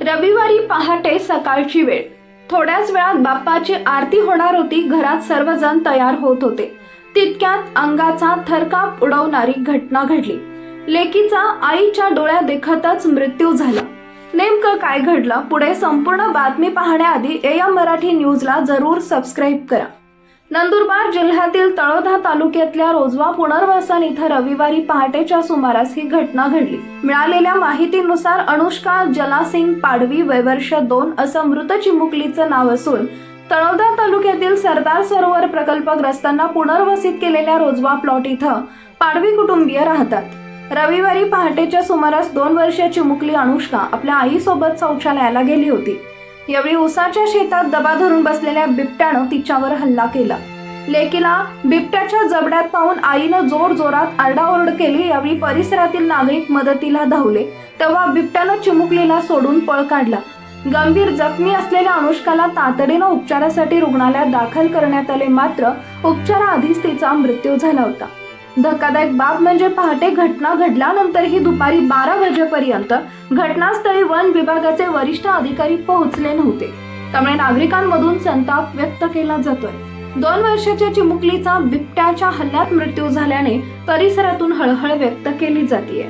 रविवारी पहाटे सकाळची वेळ. थोड्याच वेळात बाप्पाची आरती होणार होती घरात सर्वजण तयार होत होते. तितक्यात अंगाचा थरकाप उडवणारी घटना घडली. लेकीचा आईच्या डोळ्या देखतच मृत्यू झाला. नेमकं काय घडलं पुढे संपूर्ण बातमी पाहण्याआधी एम मराठी न्यूजला जरूर सबस्क्राईब करा. नंदुरबार जिल्ह्यातील तळोदा तालुक्यातल्या रोजवा पुनर्वसन इथं रविवारी पहाटेच्या सुमारास ही घटना घडली. मिळालेल्या माहितीनुसार अनुष्का जलासिंग पाडवी वयवर्ष दोन असं मृत चिमुकलीचं नाव असून तळोदा तालुक्यातील सरदार सरोवर प्रकल्पग्रस्तांना पुनर्वसित केलेल्या रोजवा प्लॉट इथं पाडवी कुटुंबीय राहतात. रविवारी पहाटेच्या सुमारास दोन वर्षाची मुकली अनुष्का आपल्या आईसोबत शौचालयाला गेली होती. यावेळी उसाच्या शेतात दबा धरून बसलेल्या बिबट्यानं तिच्यावर हल्ला केला. लेकीला बिबट्याच्या जबड्यात पाहून आईनं जोर जोरात आरडाओरड केली यावेळी परिसरातील नागरिक मदतीला धावले. तेव्हा बिबट्यानं चिमुकलीला सोडून पळ काढला. गंभीर जखमी असलेल्या अनुष्काला तातडीनं उपचारासाठी रुग्णालयात दाखल करण्यात आले मात्र उपचाराआधीच तिचा मृत्यू झाला होता. धक्कादायक बाब म्हणजे पहाटे घटना घडल्यानंतरही दुपारी बारा वाजेपर्यंत घटनास्थळी वन विभागाचे वरिष्ठ अधिकारी पोहोचले नव्हते. त्यामुळे नागरिकांमधून संताप व्यक्त केला जातोय. दोन वर्षाच्या चिमुकलीचा बिबट्याच्या हल्ल्यात मृत्यू झाल्याने परिसरातून हळहळ व्यक्त केली जाते